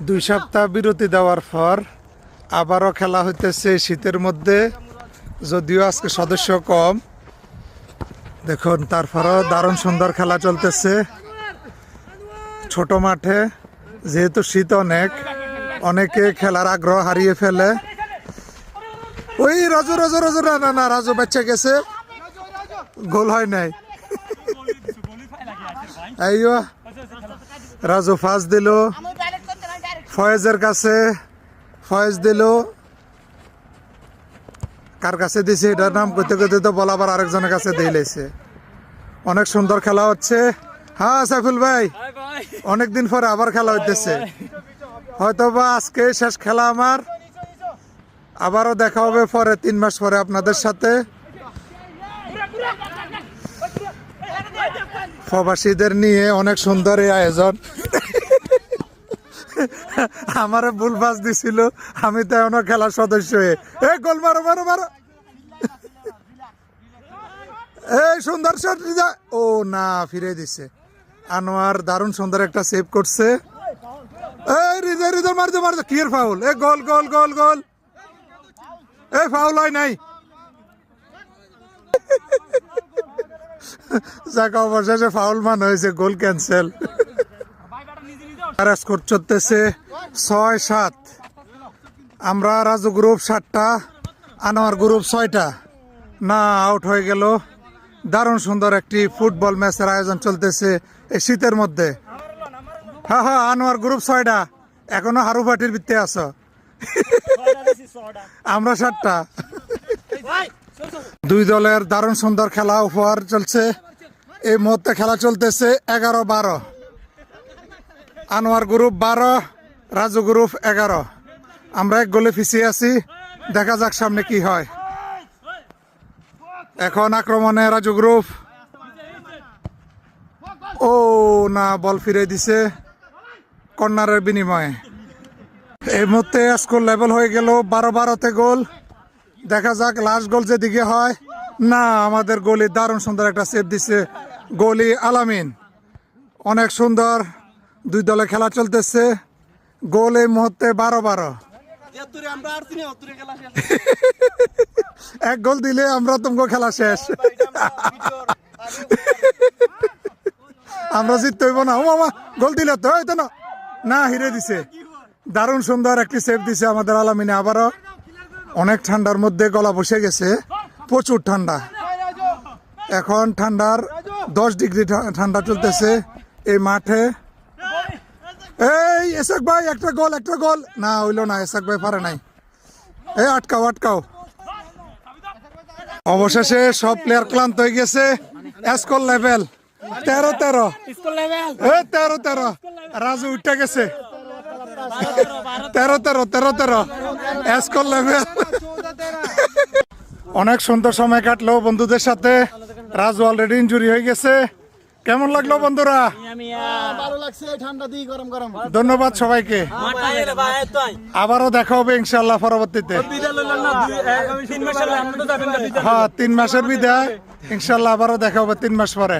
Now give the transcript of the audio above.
দুই সপ্তাহ বিরতি দেওয়ার পর আবারও খেলা হইতেছে শীতের মধ্যে যদিও আজকে সদস্য কম। দেখুন তারপরও দারুণ সুন্দর খেলা চলতেছে। ছোট মাঠে যেহেতু শীত অনেক অনেকে খেলার আগ্রহ হারিয়ে ফেলে। ওই রাজু রাজু রাজু না না না রাজু বাচ্চা গেছে। গোল হয় নাই। আইয়ো রাজু ফাঁস দিল। ফয়েজের কাছে ফয়েজ দিল। কার কাছে দিছে এটার নাম করতে করতে তো বলা আবার আরেকজনের কাছে দিয়ে লাইছে। অনেক সুন্দর খেলা হচ্ছে। হ্যাঁ সাইফুল ভাই। অনেকদিন পরে আবার খেলা হইতেছে। হয়তো বা আজকে শেষ খেলা আমার। আবারও দেখা হবে পরে, তিন মাস পরে আপনাদের সাথে। প্রবাসীদের নিয়ে অনেক সুন্দর এই আয়োজন। আমারে ভুল পাস দিছিল, আমি তো এখনও খেলার সদস্য হয়ে। এ, গোল মারো মারো মারো। এই সুন্দর শট ও, না, ফিরে দিছে। আনোয়ার দারুণ সুন্দর একটা সেভ করছে। এই রিজা রিজা মারতে মারতে ক্লিয়ার ফাউল এ, গোল গোল গোল গোল। এ ফাউল হয় নাই। যাক, অবশেষে ফাউল মান হয়েছে গোল ক্যান্সেল আর স্কোর চলতেছে ছয় সাত। আমরা রাজু গ্রুপ সাতটা, আনোয়ার গ্রুপ ছয়টা। না আউট হয়ে গেল। দারুণ সুন্দর একটি ফুটবল ম্যাচের আয়োজন চলতেছে এই শীতের মধ্যে। হ্যাঁ হ্যাঁ আনোয়ার গ্রুপ ছয়টা। এখনও হারু পাটির ভিত্তি আছো। আমরা সাতটা। দুই দলের দারুণ সুন্দর খেলা উপহার চলছে। এই মুহূর্তে খেলা চলতেছে এগারো বারো। আনোয়ার গ্রুপ বারো, রাজু গ্রুপ এগারো। আমরা এক গোলে পিছিয়ে আছি, দেখা যাক সামনে কি হয়। এখন আক্রমণে রাজু গ্রুপ। ও না, বল ফিরে দিছে কর্নারের বিনিময়ে। এই মুহূর্তে স্কোর লেভেল হয়ে গেল বারো বারোতে গোল। দেখা যাক লাস্ট গোল যেদিকে হয়। না, আমাদের গোলি দারুণ সুন্দর একটা সেভ দিছে গোলি আলামিন। অনেক সুন্দর। দুই দলে খেলা চলতেছে। গোল এই মুহূর্তে বারো বারো। এক গোল দিলে আমরা তোমাকে খেলা শেষ। আমরা জিততে হইব না। ও মামা, গোল দিলে তো হয়তো না। না, হিরে দিছে। দারুণ সুন্দর একটি সেভ দিছে আমাদের আলামিনে আবারও। অনেক ঠান্ডার মধ্যে গলা বসে গেছে। প্রচুর ঠান্ডা। এখন ঠান্ডার দশ ডিগ্রি ঠান্ডা চলতেছে। এই মাঠে এই এসাক ভাই একটা গোল একটা গোল। না হইল না এসাক ভাই পারে নাই। এই আটকাও আটকাও। অবশেষে সব প্লেয়ার ক্লান্ত হয়ে গেছে। স্কোর লেভেল তেরো তেরো। এ তেরো তেরো। রাজু উঠে গেছে। তেরো তেরো তেরো তেরো। Score level. অনেক সুন্দর সময় কাটলো বন্ধুদের সাথে। রাজু অলরেডি ইঞ্জুরি হয়ে গেছে। কেমন লাগল বন্ধুরা? ভালো লাগছে ঠান্ডা দিয়ে গরম গরম। ধন্যবাদ সবাইকে। আবারও দেখা হবে ইনশাল্লাহ পরবর্তীতে। হ্যাঁ তিন মাসের বিদায়। ইনশাল্লাহ আবারও দেখা হবে তিন মাস পরে।